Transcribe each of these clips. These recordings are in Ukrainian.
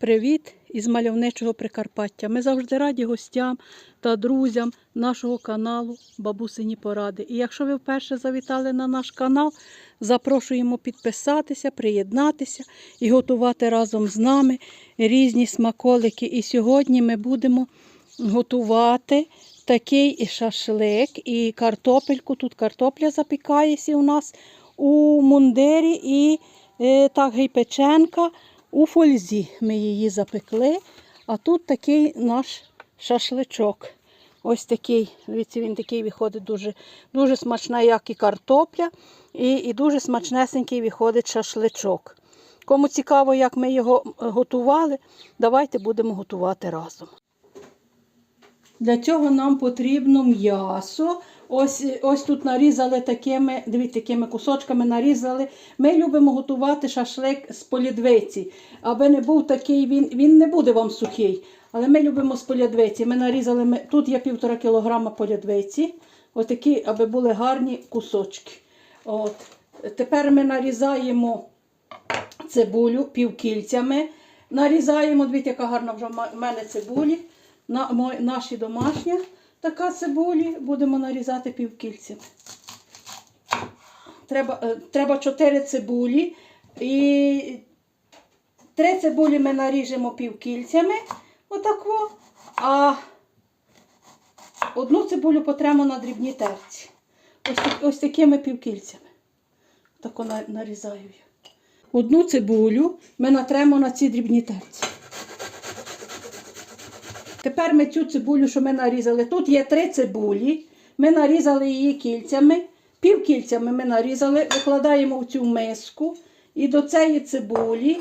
Привіт із мальовничого Прикарпаття. Ми завжди раді гостям та друзям нашого каналу Бабусині Поради. І якщо ви вперше завітали на наш канал, запрошуємо підписатися, приєднатися і готувати разом з нами різні смаколики. І сьогодні ми будемо готувати такий шашлик, і картопельку. Тут картопля запікається у нас у мундирі і е, так гейпеченка у фользі. Ми її запекли. А тут такий наш шашличок. Ось такий, він такий виходить дуже, дуже смачна, як і картопля, і, і дуже смачнесенький виходить шашличок. Кому цікаво, як ми його е, готували, давайте будемо готувати разом. Для цього нам потрібно м'ясо. Ось, ось тут нарізали такими, дивіться, такими кусочками нарізали. Ми любимо готувати шашлик з полідвиці. Аби не був такий, він, він не буде вам сухий. Але ми любимо з полядвиці. Ми нарізали, ми, тут є півтора кілограма полядвиці. Ось такі, аби були гарні кусочки. От. Тепер ми нарізаємо цибулю півкільцями. Нарізаємо, дивіться, яка гарна вже в мене цибулі. На, мо- наші домашня така цибулі будемо нарізати півкільцями. Треба, е, треба 4 цибулі. І 3 цибулі ми наріжемо півкільцями. Отако. А одну цибулю потремо на дрібні терці. Ось, ось такими півкільцями. На- нарізаю я. Одну цибулю ми натремо на ці дрібні терці. Тепер ми цю цибулю, що ми нарізали, тут є три цибулі. Ми нарізали її кільцями, півкільцями ми нарізали, викладаємо в цю миску. І до цієї цибулі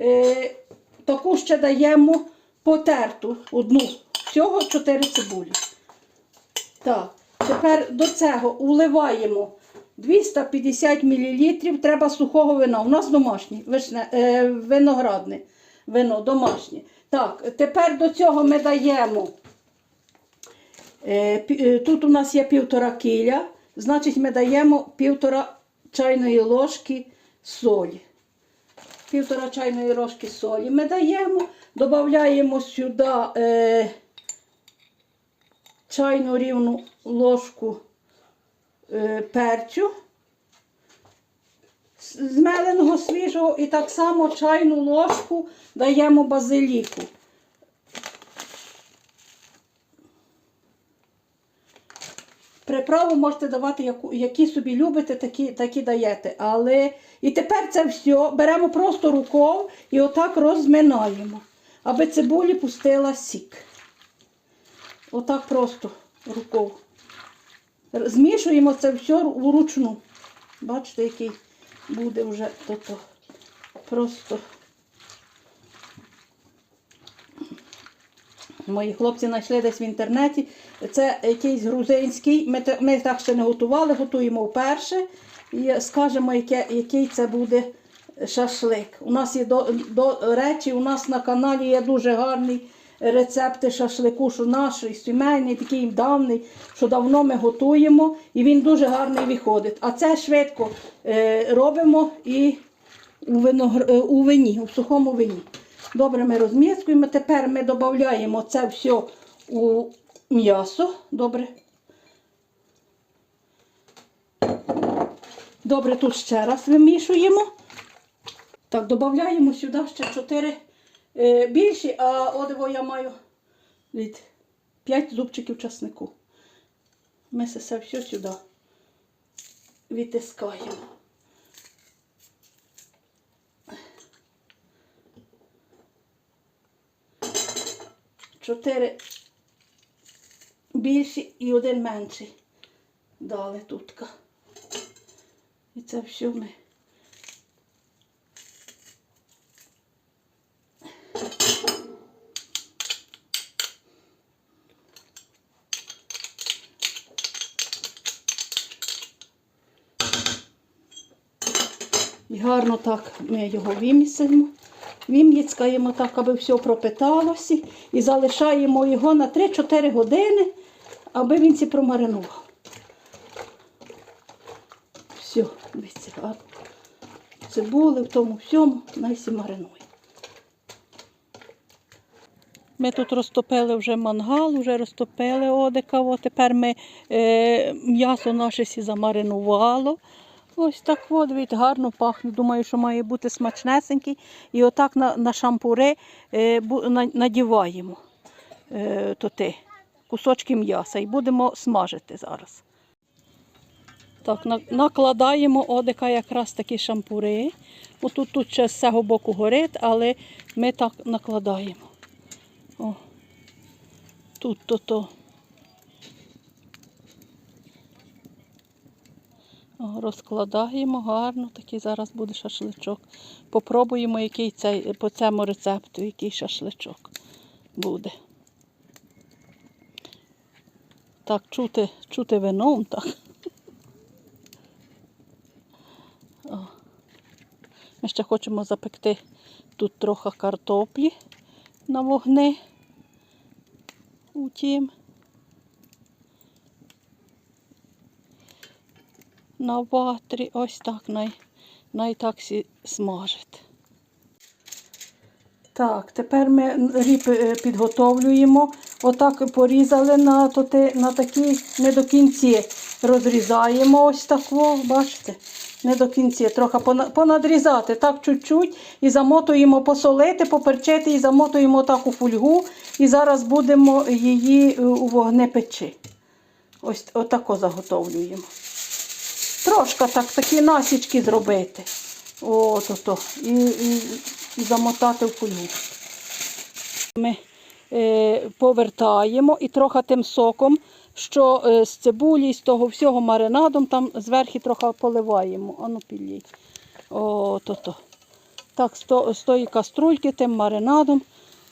е, таку ще даємо потерту одну. Всього чотири цибулі. Так, тепер до цього уливаємо 250 мл. Треба сухого вина. У нас домашнє, вишне, е, виноградне вино домашнє. Так, тепер до цього ми даємо. Е, е, тут у нас є півтора кіля, значить ми даємо півтора чайної ложки солі. Півтора чайної ложки солі ми даємо, додаємо сюди е, чайну рівну ложку е, перцю змеленого свіжого і так само чайну ложку даємо базиліку. Приправу можете давати, яку, які собі любите, такі, такі даєте. Але і тепер це все беремо просто рукою і отак розминаємо, аби цибулі пустила сік. Отак просто рукою. Змішуємо це все вручну. Бачите, який буде вже то-то. Просто. Мої хлопці знайшли десь в інтернеті. Це якийсь грузинський. Ми, ми так ще не готували, готуємо вперше. І скажемо, яке, який це буде шашлик. У нас є до, до речі, у нас на каналі є дуже гарний рецепти шашлику, що наш сімейний, такий давний, що давно ми готуємо, і він дуже гарний виходить. А це швидко е, робимо і у, виногр... е, у вині, у сухому вині. Добре, ми розміскуємо. Тепер ми додаємо це все у м'ясо. Добре. Добре, тут ще раз вимішуємо. Так, додаємо сюди ще 4 е, більші, а одиво я маю від 5 зубчиків часнику. Ми це все, все сюди відтискаємо. Чотири більші і один менший. Дали тутка. І це все ми. І гарно так ми його вимісимо. Вим'їцькаємо так, аби все пропиталося. І залишаємо його на 3-4 години, аби він ці промаринував. Все, дивіться, гарно. Цибули в тому всьому, найсі маринує. Ми тут розтопили вже мангал, вже розтопили одика. О, тепер ми е, м'ясо наше всі замаринувало. Ось так от, від гарно пахне. Думаю, що має бути смачнесенький. І отак на, на шампури е, надіваємо е, то кусочки м'яса і будемо смажити зараз. Так, на- накладаємо одика якраз такі шампури. Отут тут ще з цього боку горить, але ми так накладаємо. О, тут то то. О, розкладаємо гарно, такий зараз буде шашличок. Попробуємо, який цей, по цьому рецепту, який шашличок буде. Так, чути, чути вином, так. Ми ще хочемо запекти тут трохи картоплі на вогни. Утім. На ватрі ось так най, най так смажити. Так, тепер ми ріп е, підготовлюємо. Отак порізали на, то те- на такі не до кінці. Розрізаємо ось так, бачите? Не до кінці. Трохи понадрізати так чуть-чуть і замотуємо посолити, поперчити і замотуємо так у фольгу. І зараз будемо її е, у вогне печи. Ось отако заготовлюємо. Трошки так, такі насічки зробити. От, ото. І, і, і замотати в фольгу. Ми е, повертаємо і трохи тим соком, що е, з цибулі, з того всього маринадом, там зверху трохи поливаємо. Ану підліть. От, ото. Так, з, з тої каструльки тим маринадом,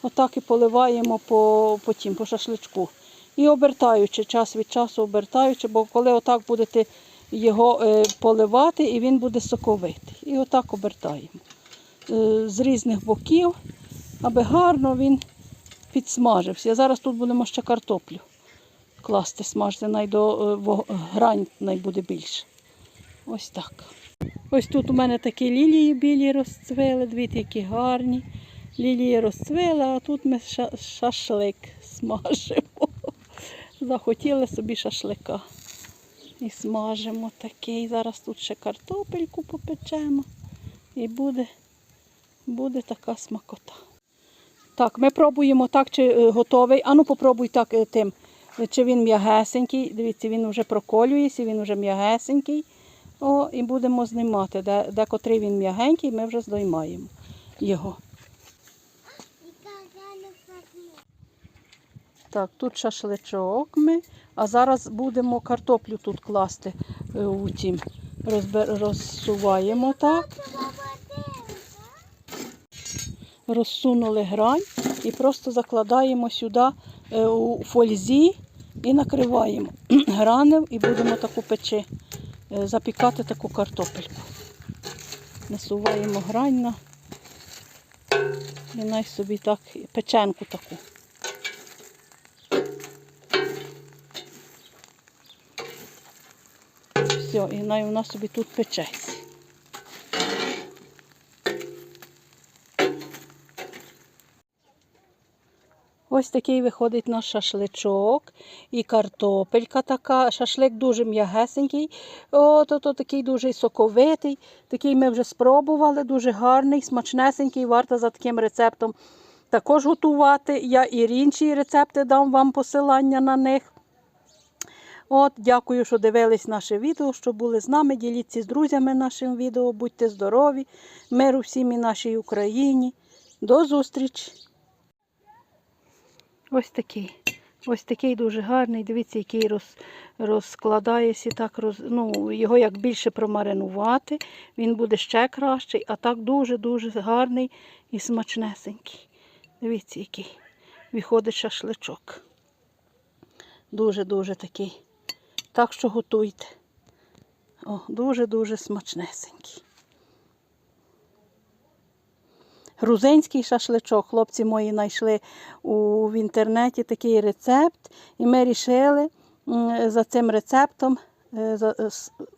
отак і поливаємо по, по, тім, по шашличку. І обертаючи, час від часу обертаючи, бо коли отак будете його е, поливати, і він буде соковитий. І отак обертаємо е, з різних боків, аби гарно він підсмажився. Зараз тут будемо ще картоплю класти, смажити, най до е, грань буде більше. Ось так. Ось тут у мене такі лілії білі розцвели, дивіться, які гарні. Лілії розцвели, а тут ми шашлик смажимо. Захотіли собі шашлика. І смажимо такий. Зараз тут ще картопельку попечемо. І буде, буде така смакота. Так, ми пробуємо так, чи е, готовий. Ану, попробуй так е, тим. Чи він м'ягесенький. Дивіться, він вже проколюється, він вже м'ягесенький. О, і будемо знімати. Де, де котрий він м'ягенький, ми вже здоймаємо його. Так, тут шашличок ми, а зараз будемо картоплю тут класти е, у тім. Розбер... Розсуваємо так. Розсунули грань і просто закладаємо сюди е, у фользі і накриваємо гранем і будемо таку печи, е, запікати таку картопельку. Насуваємо грань на і най собі так печенку таку. Все, і най вона собі тут печеться. Ось такий виходить наш шашличок і картопелька така. Шашлик дуже м'ягесенький, от, от, от, такий дуже соковитий. Такий ми вже спробували, дуже гарний, смачнесенький, варто за таким рецептом також готувати. Я і інші рецепти дам вам посилання на них. От, дякую, що дивились наше відео, що були з нами. Діліться з друзями нашим відео. Будьте здорові, миру всім і нашій Україні. До зустрічі! Ось такий. Ось такий дуже гарний. Дивіться, який роз, розкладається. Так, роз, ну, його як більше промаринувати, він буде ще кращий, а так дуже-дуже гарний і смачнесенький. Дивіться, який виходить шашличок. Дуже-дуже такий. Так що готуйте. О, дуже-дуже смачнесенький. Грузинський шашличок. Хлопці мої знайшли у, в інтернеті такий рецепт, і ми вирішили за цим рецептом е, е,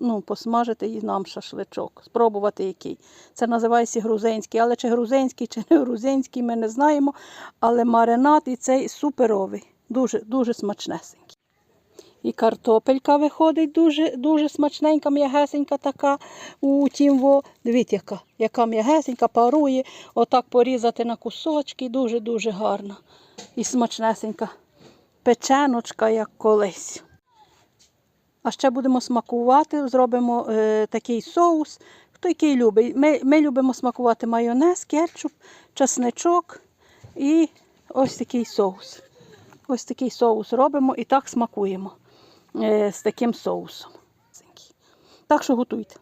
ну, посмажити і нам шашличок, спробувати який. Це називається грузинський, але чи грузинський, чи не грузинський, ми не знаємо. Але маринад і цей суперовий, дуже, дуже смачнесенький. І картопелька виходить дуже, дуже смачненька, м'ягесенька така у тім во. Дивіться, яка, яка м'ягесенька, парує. Отак порізати на кусочки, дуже-дуже гарна. І смачнесенька. Печеночка, як колись. А ще будемо смакувати, зробимо е, такий соус. Хто який любить. Ми, ми любимо смакувати майонез, кетчуп, часничок і ось такий соус. Ось такий соус робимо і так смакуємо з таким соусом. Так що готуйте.